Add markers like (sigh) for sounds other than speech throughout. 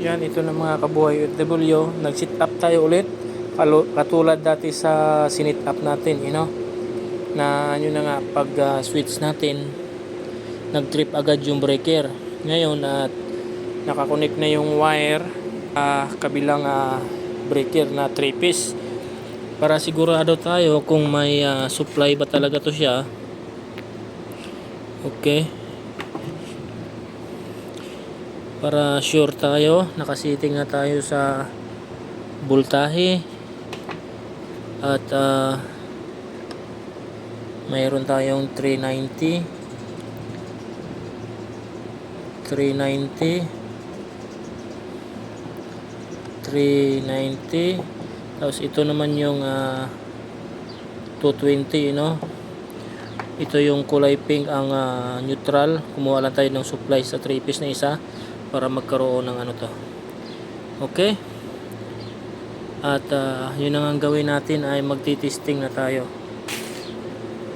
Yan, ito na mga kabuhay OFW. Nag-sit up tayo ulit. Katulad dati sa sinit up natin, you know. Na yun na nga, pag ah, switch natin, nag-trip agad yung breaker. Ngayon, at nakakonect na yung wire ah, kabilang ah, breaker na 3 piece. Para sigurado tayo kung may ah, supply ba talaga to siya. Okay. Para sure tayo, nakasiting na tayo sa voltahe. At ah, mayroon tayong 390 390 390 tapos ito naman yung ah, 220 you know ito yung kulay pink ang ah, neutral. Kumuha lang tayo ng supply sa 3 piece na isa para magkaroon ng ano to. Okay? At ah, yun ang gawin natin ay magti-testing na tayo.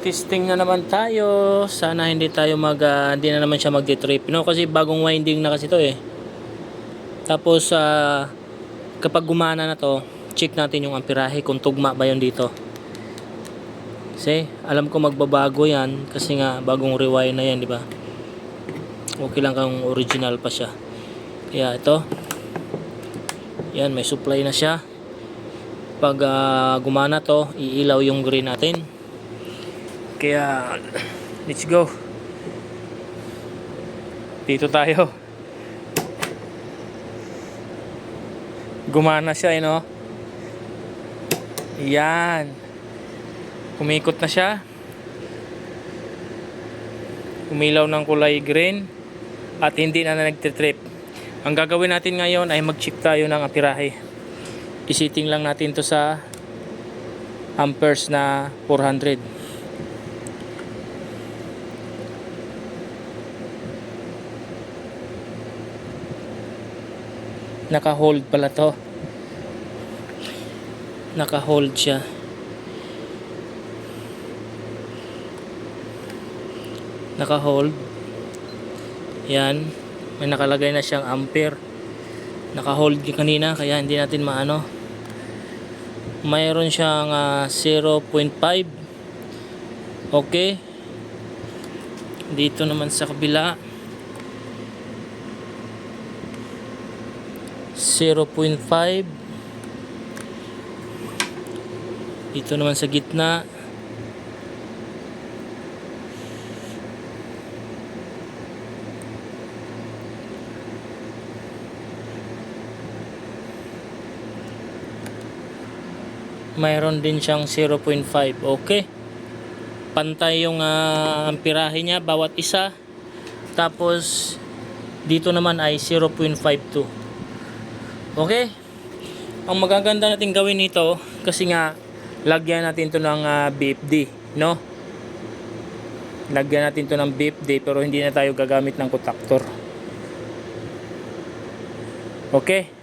Testing na naman tayo. Sana hindi tayo mag ah, hindi na naman siya magti-trip no? Kasi bagong winding na kasi to eh. Tapos ah, kapag gumana na to check natin yung amperahe kung tugma ba yun dito. Kasi alam ko magbabago yan kasi nga bagong rewire na yan di ba okay lang kung original pa siya. Kaya ito yan may supply na siya. Pag ah, gumana to iilaw yung green natin. Kaya (clears throat) let's go. Dito tayo. Gumana siya eh yan. Umikot na siya. Umilaw ng kulay green at hindi na nagtitrip. Ang gagawin natin ngayon ay mag-check tayo ng apirahe. Isiting lang natin to sa amperes na 400 naka-hold pala to. Naka-hold siya. Naka-hold yan. May nakalagay na siyang ampere. Naka-hold kanina kaya hindi natin maano. Mayroon siyang ah, 0.5 okay. Dito naman sa kabila. 0.5 dito naman sa gitna mayroon din siyang 0.5 okay? Pantay yung uh, amperahe niya bawat isa. Tapos dito naman ay 0.52 okay? Ang magaganda natin gawin nito kasi nga lagyan natin to ng ah, BFD no? Lagyan natin to ng BFD pero hindi na tayo gagamit ng contactor okay